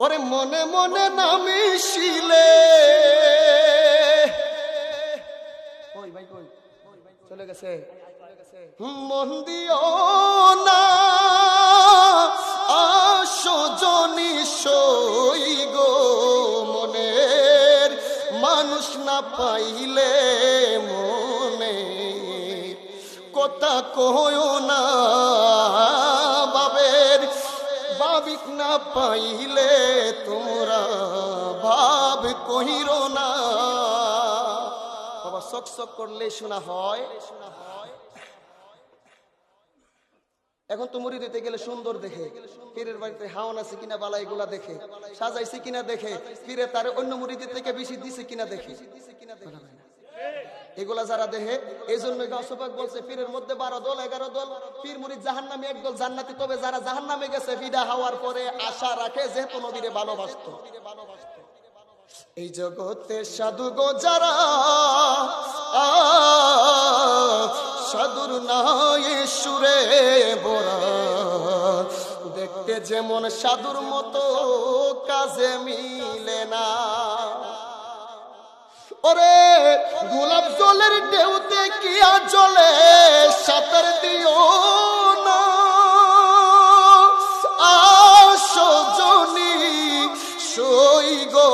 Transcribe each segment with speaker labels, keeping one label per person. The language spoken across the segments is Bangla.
Speaker 1: ওরে মনে মনে নামিছিলে ভাই কই? চলে গেছে। মন দিও না আসো জনি সই গো মনের। মানুষ না পাইলে মনে কথা কয়ও না। ভাবিক না পাইলে তোমরা ভাব কহির না। বাবা সক সক করলে শোনা হয়। এখন তো মুড়ি দিতে গেলে সুন্দর দেখে। পীরের বাড়িতে হাওন আছে কিনা বালা এগুলা দেখে। সাজাইছে কিনা দেখে। পীরে তার অন্য মুড়িদের থেকে বেশি দিছে কিনা দেখে। এগুলা যারা দেখে এই জন্য বলছে, পীরের মধ্যে বারো দল, এগারো দল, পীর মুড়ি জাহান নামে এক দল, জান্নাতি। তবে যারা জাহান নামে গেছে, বিদা হওয়ার পরে আশা রাখে যেহেতু নবীরে ভালোবাসত। এই জগতে সাধু গো যারা, সাধুর নয় সুরে বোরা দেখতে যেমন সাধুর মতো কাজে মিলে না। ওরে গোলাপ জলের ঢেউতে কিয়া জলে সাঁতার দিও না। আসো সই গো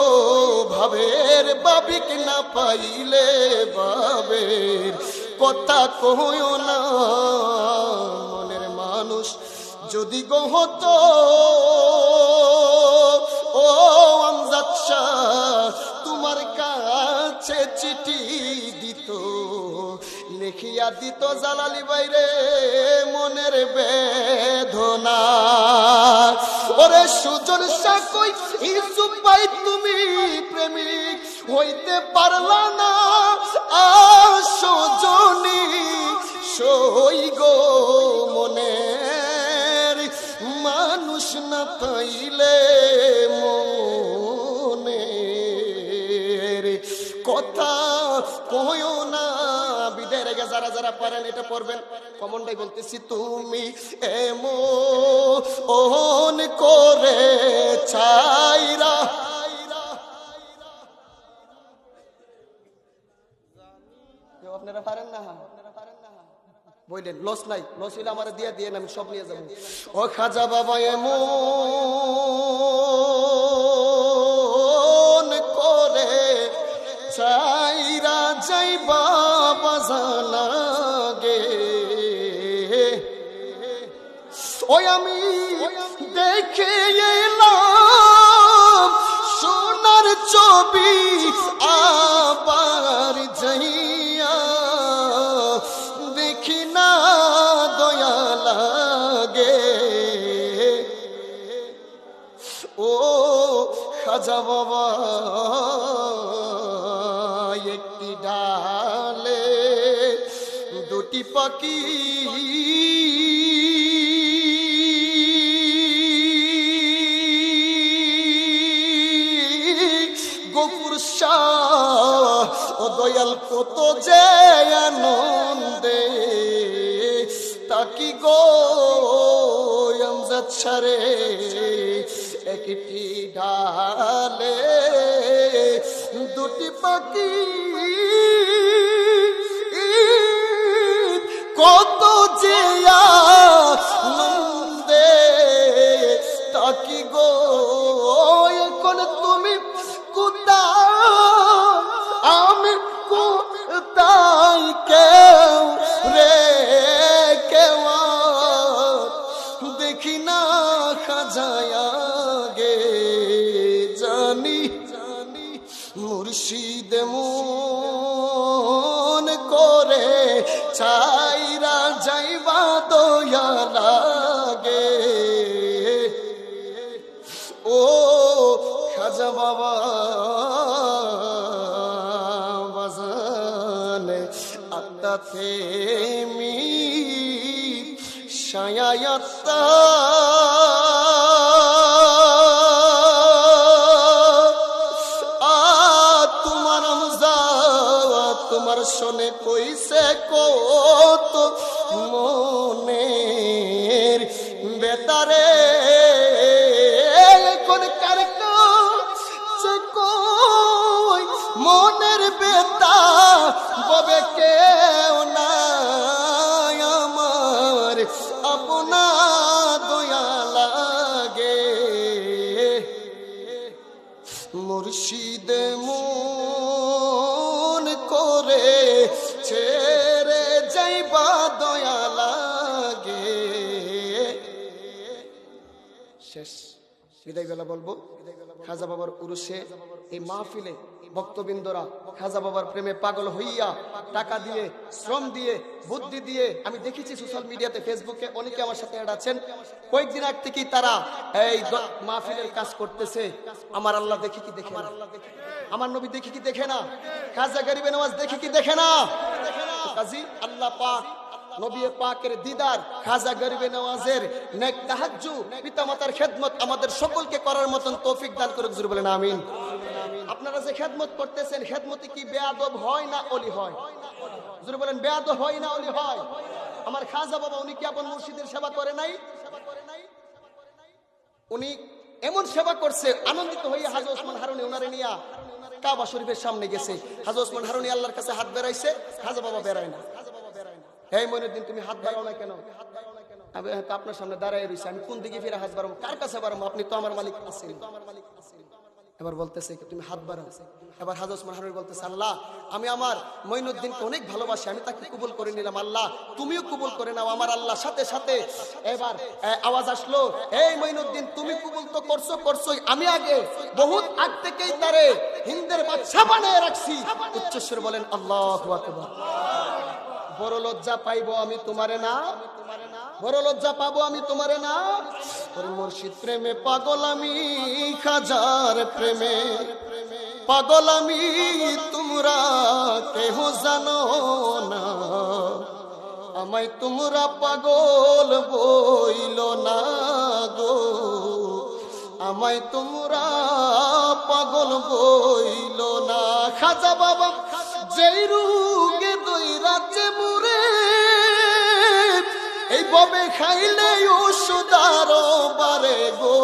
Speaker 1: ভাবের বাবিক না পাইলে বাবের কথা কহও না। মনের মানুষ যদি গো হতো, ও আমজাদ তোমার কাছে চিঠি দিত, লিখিয়া দিত, জালালি বাইরে মনের বেদনা। ওরে সুজন সাকই ইসুফ তুমি প্রেমিক, হইতে পারলা না। আসো সই গো মনের মানুষ না পাইলে মনের কথা কয়ও না। বিদায় রেগে যারা যারা পারেন, এটা পড়বেন। কমনটাই বলতেছি, তুমি এমন করে চাইরা আপনারা পারেন না? বললেন লস নাই, লস হইলে আমার দিয়ে দিয়ে আমি সব নিয়ে যাব। ও খাজা বাবা, এমন ওই আমি দেখে এলাম, সোনার ছবি আবার যাইয়া। দেখি না দয়া লাগে। ও খাজা বাবা, একটি ডালে দুটি পাখি গোপুর শাহ, ও কত যে আনন্দে। তাকি গো, আমজাদ একটি ডালে দুটি পাখি। কত যে আনন্দে। মুর্শিদ মন করে চাইরা যাইবা দয়া লাগে। ও খাজা বাবা বাজান আত্মাতে মি সায়াত্তা আমার শোনে কইছে কত মনের বেতারে। কোন মনের বেতা ববে কেউ মুর্শিদ মো করে ছেড়ে যাইবা দয়া লাগে শেষ। বিদায় বেলা বলব। খাজা বাবার উরুষে এই মাহফিলে ভক্তবৃন্দরা খাজা বাবার প্রেমে পাগল হইয়া টাকা দিয়ে, শ্রম দিয়ে, বুদ্ধি দিয়ে, আমি দেখেছি সোশ্যাল মিডিয়াতে ফেসবুকে অনেকে আমার সাথে অ্যাড আছেন। কয়েকদিন আগ থেকেই তারা এই মাহফিলের কাজ করতেছে। আমার আল্লাহ দেখি কি দেখে আমার নবী দেখি কি দেখে না? খাজা গরিবে নামাজ দেখি কি দেখে না? কাজী, আল্লাহ পাক, নবী পাকের দিদার খাজা গরিবে নওয়াজের নেক তাহাজ্জু, পিতামাতার খেদমত আমাদের সকলকে করার মতন তৌফিক দান করুক জুড়ে বলেন, আমিন। আপনারা যে খেদমত করতেছেন, খেদমতি কি বেয়াদব হয় না অলি হয়? জুড়ে বলেন, বেয়াদব হয় না অলি হয়? আমার খাজা বাবা, উনি কি আপন মুর্শিদের সেবা করে নাই? উনি এমন সেবা করছে, আনন্দিত হয়ে হাজ ওসমান হারুনি ওনারে নিয়া কাবা শরীফের সামনে গেছে। হাজ ওসমান হারুনি আল্লাহর কাছে হাত বেড়াইছে হাজা বাবা বেড়ায় না। এই মইনুদ্দিন, তুমি হাত বাড়াও না কেন? তো আপনার সামনে দাঁড়ায় রয়েছি আমি কোন দিকে ফিরে হাত বাড়াবো? কার কাছে বাড়াবো? আপনি তো আমার মালিক আছেন। এবার বলতেছে তুমি হাত বাড়াও। এবার হাজ ওসমান হারুনি বলতেছে, আল্লাহ, আমি আমার মইনুদ্দিনকে অনেক ভালোবাসি, আমি তাকে কবুল করে নিলাম, আল্লাহ, তুমিও কবুল করে নাও, আমার আল্লাহ, সাথে সাথে। এবার আওয়াজ আসলো, এই মইনুদ্দিন তুমি কবুল তো করছ, করছোই, আমি আগে বহুত আগ থেকেই তারে হিন্দের বাচ্চা বানিয়ে রাখছি। উচ্চস্বর বলেন, আল্লাহ বড় লজ্জা পাইবো আমি তোমারে না। বড় লজ্জা পাবো আমি তোমারে না। মুর্শিদ প্রেমে পাগল আমি খাজার প্রেমে। পাগল আমি, তোমরা কেহ জানো না। আমায় তোমরা পাগল বইল না গো। আমায় তোমরা পাগল বইল না। খাজা বাবা, যেই রুগে ববে খাইলে ওষুধার বারে গো।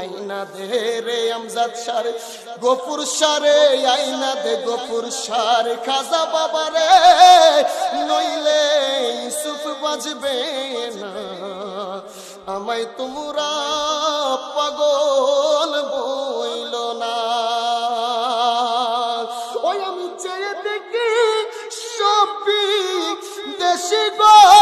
Speaker 1: আইনা দে রে আমজাদ সার গোপুর সারে আইনা দে গোপুর সার, খাজা বাবা রে, নইলে ইসুফ বাজবে না। আমায় তোমরা পাগল দেশে গো